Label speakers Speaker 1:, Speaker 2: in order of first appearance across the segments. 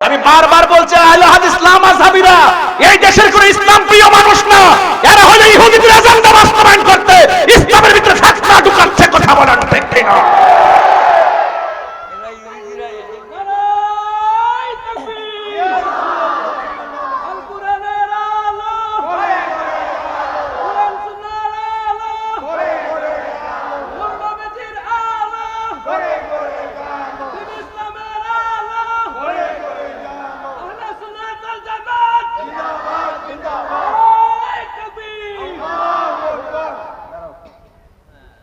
Speaker 1: আমি বারবার বলছি আহলে হাদিস আসাবিরা এই দেশের কোন ইসলাম প্রিয় মানুষ না এরা হলো ইহুদিদের এজেন্ডা বাস্তবায়ন করতে ইসলামের ভিতরে ফেতনা ঢুকাচ্ছে কথা বলার ঠিক কিনা
Speaker 2: নারায় তাকবীর আল কোরআনের আলো কোরআন সুন্নাহর আলো নূর নবীজির আলো দিন ইসলামের আলো আহলে সুন্নাত ওয়াল জামাত নারায় তাকবীর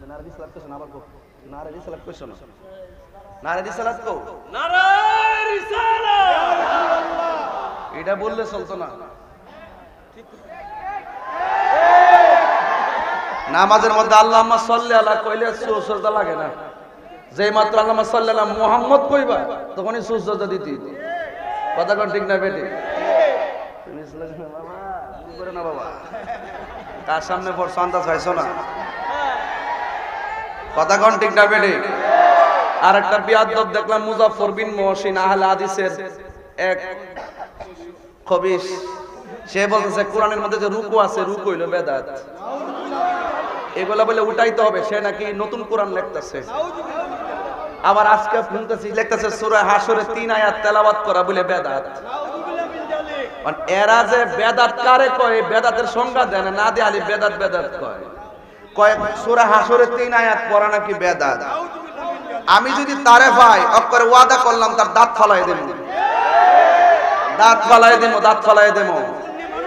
Speaker 3: নারাদি সালাত করছ না আবার কো করছ না নারাদি সালাত কো
Speaker 2: নারায় রিসালাত!
Speaker 3: এটা বললে চলতো না। নামাজের মধ্যে আল্লাহ সাল্লি আল্লাহ কইলে সুসজদা লাগে না। যেই মাত্র আল্লাহ সাল্লি আল্লাহ মোহাম্মদ কইবা তখনই সুসজদা দিতি। কথা কোন ঠিক না বেটি? তুমি না বাবা। তার সামনে পর সন্তাস পাইছো না? কথা ঠিক না বেটি আর একটা বিয়াদব দেখলাম মুজাফর বিন মহসিন আহলে হাদিসের এক খবিস সে বলতেছে, কোরআনের মধ্যে যে রুকু আছে, রুকু হইল বেদাত। এগুলা বলে উঠাইতে হবে, সে নাকি নতুন কোরআন লিখতেছে। আবার আজকে শুনতেছি, লিখতেছে, সূরা হাসরে তিন আয়াত তেলাওয়াত করা বলে বেদাত। মানে এরা যে বেদাত কারে কয়, বেদাতের সংজ্ঞা দেয় না না দিয়ে আলি বেদাত বেদাত কয়। কয় সূরা হাসরে তিন আয়াত নাকি বেদাত? আমি যদি তারে ভাই অক্ষরে ওয়াদা করলাম, তার দাঁত ফালাই দেব। দাঁত ফালাই দেবো, দাঁত ফালাই দেবো।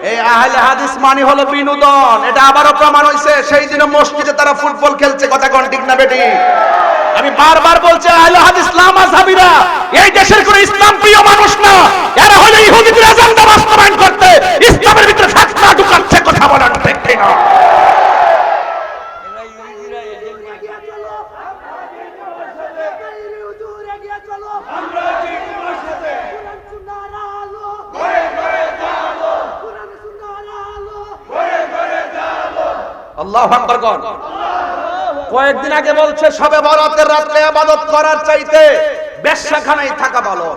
Speaker 3: এই আহলে হাদিস মানে হলো বিনোদন। এটা আবারও প্রমাণ হইছে, সেই মসজিদে তারা ফুটবল খেলছে। কথা কোন ঠিক না বেটি?
Speaker 1: আমি বারবার বলছি, আহলে হাদিস লামাযহাবীরা এই দেশের ইসলাম প্রিয় মানুষ না। এরা হলো ইহুদিদের এজেন্ডা বাস্তবায়ন করতে। ইসলামের ভিতরে ঢুকাচ্ছে, কথা বলার কিনা।
Speaker 3: কয়েকদিন আগে বলছে, সবে বরাতের রাত্রে ইবাদত করার চাইতে বেশ্যাখানায় থাকা ভালো।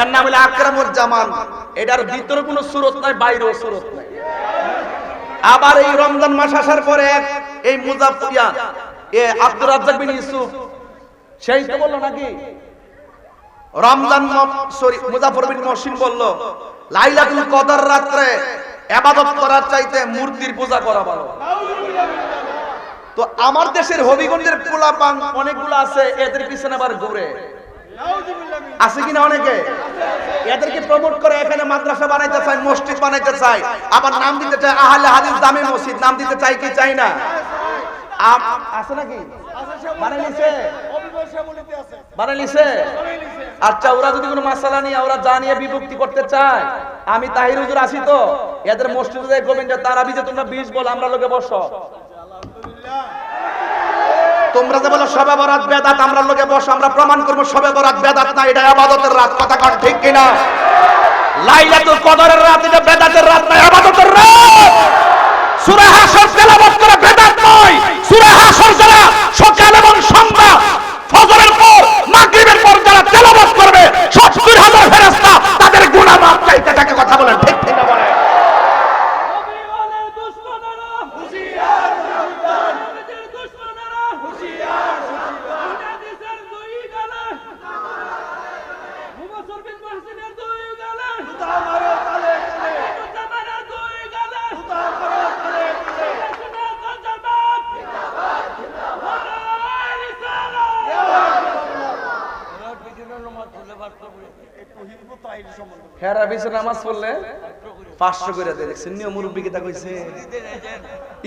Speaker 3: এর নাম হলো আকরামুল জামান। এটার ভিতরে কোনো সুরত নাই, বাইরেও সুরত নাই। আবার এই রমজান মাস আসার পরে এই মুজাফিয়া এ আব্দুর রাজ্জাক বিন ইউসুফ, সেই তো বলল নাকি? রমজান সরি মুজাফর বিন মহসিন বলল, লাইলাতুল কদর রাত্রে ইবাদত করার চাইতে মূর্তির পূজা করা ভালো। তো আমার দেশের হবিগঞ্জের পোলাপান অনেকগুলো আছে, এদের পিছনে আবার ঘুরে। আছে কিনা অনেকে? এদেরকে প্রমোট করে এখানে মাদ্রাসা বানাইতে চাই মসজিদ বানাইতে চাই আবার নাম দিতে চাই আহলে হাদিস দামি মসজিদ। নাম দিতে চাই কি চাই না? আছে নাকি? আচ্ছা ওরা যদি কোনো মাসালা নিয়ে ওরা যা নিয়ে বিভক্তি করতে চায়, আমি তাহির হুজুর আছি তো, এদের মসজিদে গোবিন্দ, তারা বিজে তোমরা বিষ বল, আমরা লোকে বসো। তোমরা যে বলো সবে বরাত বেদাত, আমরা লোকে বসো, আমরা প্রমাণ করব সবে বরাত বেদাত না এটা আবাদতের রাত, কথা ঠিক কিনা? লাইলাতুল কদরের রাত এটা বেদাতের রাত না আবাদতের রাত
Speaker 1: সূরা হাসর তেলাওয়াত করা বেদাত নয় সূরা হাসর যারা সকাল এবং সন্ধ্যা ফজরের পর মাগরিবের পর যারা তেলাওয়াত করবে 70000 ফেরেশতা তাদের গুনাহ মাফ চাইতে থাকে কথা বলেন ঠিক ঠিক না বলেন
Speaker 2: নবীওয়ালার দুশমনেরা হুঁশিয়ার সাবধান নবীজির দুশমনেরা হুঁশিয়ার সাবধান হাদিসের দুই গালে মুবাশশির বিন মুহসিনের দুই গালে জুতা মারো তালে তালে জামানের দুই গালে জুতা মারো তালে তালে সুন্নাত জামাত জিন্দাবাদ জিন্দাবাদ
Speaker 3: নামাজ পড়লে পাঁচশো করে দেয়। দেখছেন, নিয়ম মুরব্বী কইছে।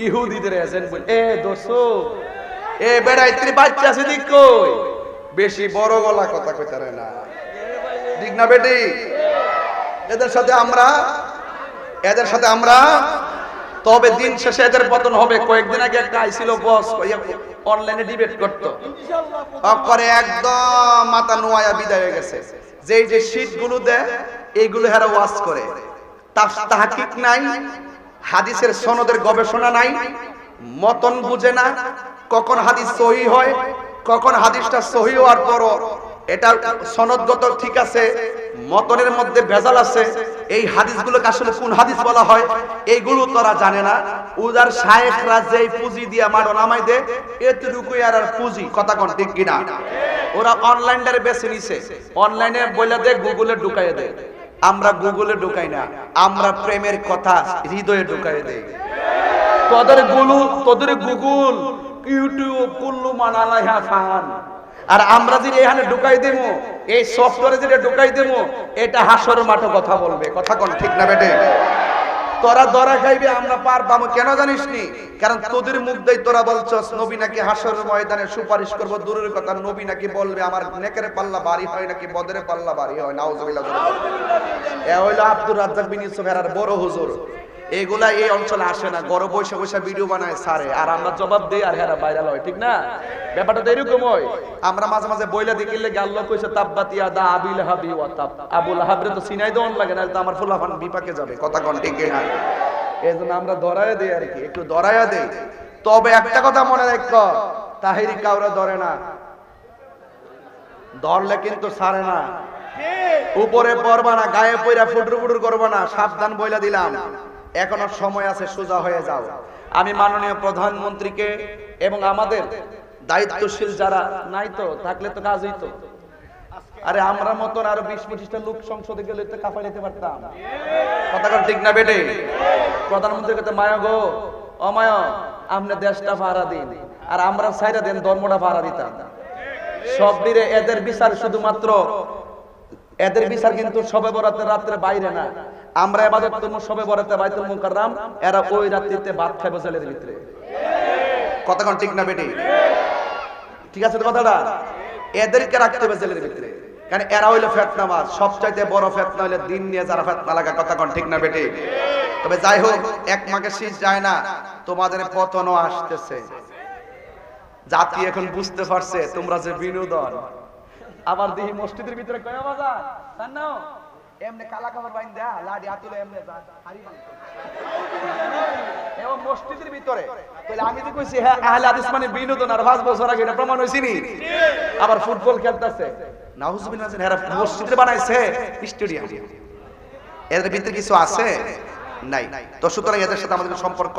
Speaker 3: ইহুদিদের এ দোসো এ বেড়াই তুই বাচ্চা আছে দিক কই? বেশি বড় গলা কথা কইতারে না। ঠিক না বেটি? এদের সাথে আমরা, এদের সাথে আমরা, তবে দিন শেষে এদের পতন হবে। কয়েকদিন আগে একটা আইছিল বস অনলাইনে ডিবেট করতো। করে একদম মাথা নোয়া বিদায় হয়ে গেছে। যে শীটগুলো দেয় এইগুলো হেরা ওয়াজ করে। তাহাকিক নাই, হাদিসের সনদের গবেষণা নাই, মতন বুঝে না, কখন হাদিস সহি হয়, কখন হাদিসটা সহি হওয়ার পর এটা সনদগত ঠিক আছে, মতনের মধ্যে ভেজাল আছে, এই হাদিসগুলোকে আসলে কোন হাদিস বলা হয় এইগুলো তোরা জানে না। উদার শায়েখরা যেই পুঁজি দিয়ে মারো নামাই দে, এতটুকু আর আর পুঁজি, কথা কোন ঠিক কিনা? ওরা অনলাইনটারে বেছে নিছে অনলাইনে বলে দে গুগলে ঢুকাই দে। আমরা গুগলে ঢুকাই না, আমরা প্রেমের কথা হৃদয়ে ঢুকাই দেই। তোদের গুলু, তোদের গুগল, ইউটিউব, কুল্লু মানালা হ্যাঁ ফান আর আমরা যদি এখানে ঢুকাই দেবো, এই সফটওয়্যারে যেটা ঢুকাই দেবো, এটা হাসর মাঠে কথা বলবে। কথা কোন ঠিক না বেটে? তোরা দরা খাইবে, আমরা পার পাবো কেন জানিস নি কারণ তোদের মুখ দিয়ে তোরা বলছস, নবী নাকি হাসর ময়দানে সুপারিশ করব, দূরের কথা নবী নাকি বলবে, আমার নেকের পাল্লা বাড়ি হয় নাকি বদরে পাল্লা বাড়ি হয়? নাউজুবিল্লাহ এ হইল আব্দুর রাজ্জাক বিন ইউসুফ এর বড় হুজুর। এগুলা এই অঞ্চলে আসে না। গড় বসে বসে ভিডিও বানায় সারে। আর আমরা জবাব দেই আর হেরা ভাইরাল হয়, ঠিক না? ব্যাপারটা তো এরকম হয়। আমরা মাঝে মাঝে বইলা দেখিলে গাল্লো কইছে তাব্বাতি আদা আবিল হাবি ওয়া তাব আবুল হাবরে তো সিনাই দন লাগে না তো আমার ফুলাফান বিপাকে যাবে। কথা কোন, ঠিক না এই জন্য আমরা ধরায় দেই আর কি। একটু ধরায়া দেই। তবে একটা কথা মনে রাখো, তাহিরি কাউরে ধরে না। ধরলে কিন্তু ছাড়ে না। উপরে পড়বা না, গায়ে পইরা ফুটুর ফুটুর করবা না। সাবধান বইলা দিলাম। এখনও সময় আছে, সোজা হয়ে যাও। আমি মাননীয় প্রধানমন্ত্রীকে এবং আমাদের দায়িত্বশীল যারা নাই তো, থাকলে তো কাজ হইতো আরে আমরা মতন আরও বিশ পঁচিশটা লোক সংসদে গেলে তো কাফাই নিতে পারতাম। কথা ঠিক না বেটে? প্রধানমন্ত্রীর কাছে মায়া গো। অমায় আপনি দেশটা ভাড়া দিন, আর আমরা সাইরা দেন ধর্মটা ভাড়া দিতাম। সব দিনে এদের বিচার শুধুমাত্র, এদের বিচার কিন্তু সবে বরাতের রাত্রে বাইরে না। আমরা এবাদত করব সবে বরাতে বাইতুল মুকাররাম এরা ওই রাত্রিতে ভাত খাবে জেলের ভিতরে। কতক্ষণ ঠিক না বেটি? ঠিক আছে তো কথাটা? এদেরকে রাখতে হবে জেলের ভিতরে। কারণ এরা হইল ফেতনাবাজ সবচাইতে বড় ফেতনা হইলে দিন নিয়ে যারা ফেতনা লাগা কতক্ষণ ঠিক না বেটি? তবে যাই হোক এক মাকে শীষ যায় না তোমাদের পতনও আসতেছে। জাতি এখন বুঝতে পারছে তোমরা যে বিনোদন। আবার দেখি মসজিদের ভিতরে কয় বাজার জান নাও এমনি কালা কাপড় বাইন দেয়া লাডি হাতুলে এমনি এবং মসজিদের ভিতরে আমি তো কইছি হ্যাঁ আহলে হাদিস মানে বিনোদন আর পাঁচ বছর আগে এটা প্রমাণ হইছে আবার ফুটবল খেলতেছে। নাউজুবিল্লাহ হেরা মসজিদে বানাইছে স্টেডিয়াম। এদের ভিতরে কিছু আছে? নাই। তো সুতরাং এদের সাথে আমাদের সম্পর্ক